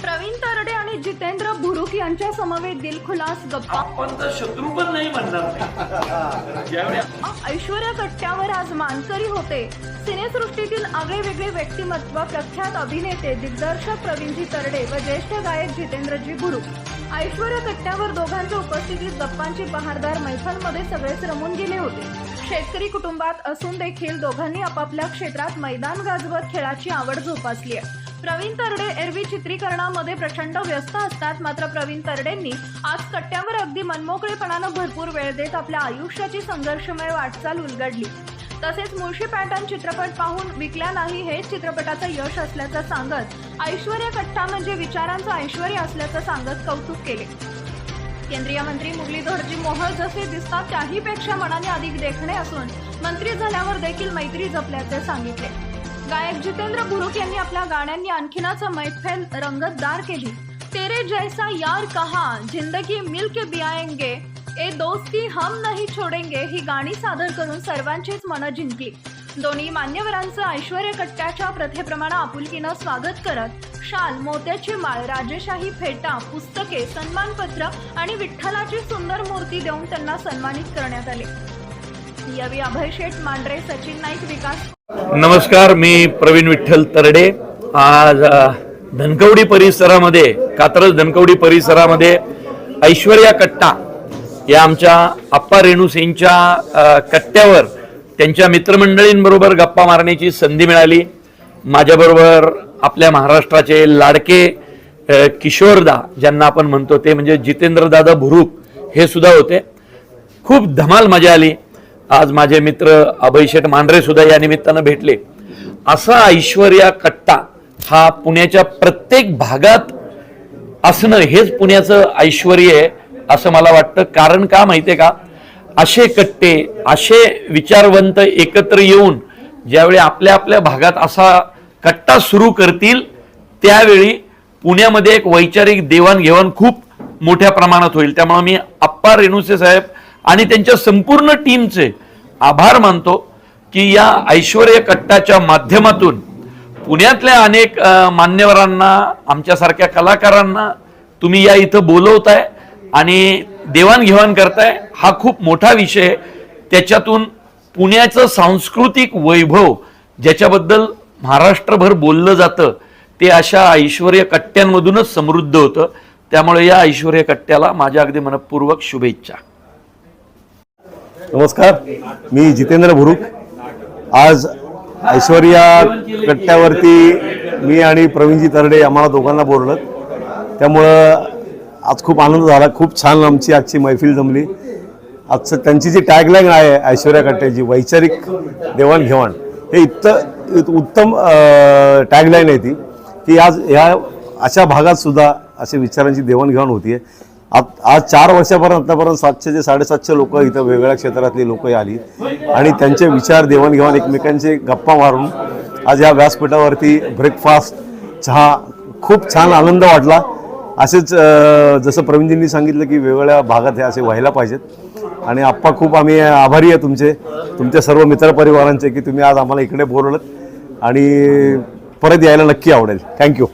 प्रवीण तरडे आणि जितेंद्र भुरुक यांच्या समवेत दिलखुलास गप्पा. आपण तर शत्रू पण नाही म्हणणार. ऐश्वर्या कट्ट्यावर आज मानकरी होते. सिनेसृष्टीतील आगळे वेगळे व्यक्तिमत्व प्रख्यात अभिनेते दिग्दर्शक प्रवीणजी तरडे व ज्येष्ठ गायक जितेंद्रजी गुरुक ऐश्वर्या कट्ट्यावर दोघांच्या उपस्थितीत गप्पांची बहारदार मैफलमध्ये सगळेच रमून गेले होते. शेतकरी कुटुंबात असून देखील दोघांनी आपापल्या क्षेत्रात मैदान गाजवत खेळाची आवड जोपासली आहे. प्रवीण तरडे एरवी चित्रीकरणामध्ये प्रचंड व्यस्त असतात. मात्र प्रवीण तरडेंनी आज कट्ट्यावर अगदी मनमोकळेपणानं भरपूर वेळ देत आपल्या आयुष्याची संघर्षमय वाटचाल उलगडली. तसेच मुळशी पॅटर्न चित्रपट पाहून विकला नाही हेच चित्रपटाचं यश असल्याचं सांगत ऐश्वर्य कट्टा म्हणजे विचारांचं ऐश्वर्य असल्याचं सांगत कौतुक केले. केंद्रीय मंत्री मुरलीधरजी मोहोळ जसे दिसतात त्याहीपेक्षा मनाने अधिक देखणे असून मंत्री झाल्यावर देखील मैत्री जपल्याचे सांगितले. गायक जितेंद्र बुरुक यांनी आपल्या गाण्यांनी आणखीनच मैफेल रंगतदार केली. तेरे जैसा यार कहा जिंदगी मिल के बियाएंगे. ए दोस्ती हम नहीं छोडेंगे ही गाणी सादर करून सर्वांचीच मनं जिंकली. दोन्ही मान्यवरांचं ऐश्वर्य कट्ट्याच्या प्रथेप्रमाणे आपुलकीनं स्वागत करत शाल मोत्याची माळ राजेशाही फेटा पुस्तके सन्मानपत्र आणि विठ्ठलाची सुंदर मूर्ती देऊन त्यांना सन्मानित करण्यात आले. यावेळी अभय शेठ मांढरे सचिन नाईक विकास नमस्कार मी प्रवीण विठ्ठल तरडे. आज धनकवडी परिसरामध्ये कात्रज धनकवडी परिसरामध्ये ऐश्वर्या कट्टा या आमच्या आप्पा रेणुसेंच्या कट्ट्यावर त्यांच्या मित्रमंडळींबरोबर गप्पा मारण्याची संधी मिळाली. माझ्याबरोबर आपल्या महाराष्ट्राचे लाडके किशोरदा ज्यांना आपण म्हणतो ते म्हणजे जितेंद्रदादा भुरुक हे सुद्धा होते. खूप धमाल मजा आली. आज माझे मित्र अभयशेठ मांढरे सुद्धा या निमित्तानं भेटले. असा ऐश्वर्या कट्टा हा पुण्याच्या प्रत्येक भागात असणं हेच पुण्याचं ऐश्वर आहे असं मला वाटतं. कारण का माहितीये का? असे कट्टे असे विचारवंत एकत्र येऊन ज्यावेळी आपल्या आपल्या भागात असा कट्टा सुरू करतील त्यावेळी पुण्यामध्ये एक वैचारिक देवाणघेवाण खूप मोठ्या प्रमाणात होईल. त्यामुळे मी आप्पा रेणुसे साहेब आणि त्यांच्या संपूर्ण टीमचे आभार मानतो की या ऐश्वर कट्टाच्या माध्यमातून पुण्यातल्या अनेक मान्यवरांना आमच्यासारख्या कलाकारांना तुम्ही या इथं बोलवताय आणि देवाणघेवाण करताय हा खूप मोठा विषय आहे. त्याच्यातून पुण्याचं सांस्कृतिक वैभव ज्याच्याबद्दल महाराष्ट्रभर बोललं जातं ते अशा ऐश्वर्य कट्ट्यांमधूनच समृद्ध होतं त्यामुळे या ऐश्वर्य कट्ट्याला माझ्या अगदी मनपूर्वक शुभेच्छा नमस्कार मी जितेंद्र भुरुक. आज ऐश्वर्या कट्ट्यावरती मी आणि प्रवीणजी तरडे आम्हाला दोघांना बोललं त्यामुळं आज खूप आनंद झाला खूप छान आमची आजची मैफिल जमली. आजचं त्यांची जी टॅगलाईन आहे ऐश्वर्या कट्ट्याची वैचारिक देवाणघेवाण हे इतकं इत- उत्तम टॅगलाईन आहे ती की आज ह्या अशा भागात सुद्धा अशा विचारांची देवाणघेवाण होती आहे आज आज चार वर्षापर्यंत आतापर्यंत सातशे ते साडेसातशे लोक इथं वेगवेगळ्या क्षेत्रातली लोक आली. आणि त्यांचे विचार देवाणघेवाण एकमेकांचे गप्पा मारून आज या व्यासपीठावरती ब्रेकफास्ट चहा खूप छान आनंद वाटला. असेच जसं प्रवीणजींनी सांगितलं की वेगवेगळ्या भागात हे असे व्हायला पाहिजेत. आणि आप्पा खूप आम्ही आभारी आहे तुमचे तुमच्या सर्व मित्रपरिवारांचे की तुम्ही आज आम्हाला इकडे बोलवलं आणि परत यायला नक्की आवडेल. थँक्यू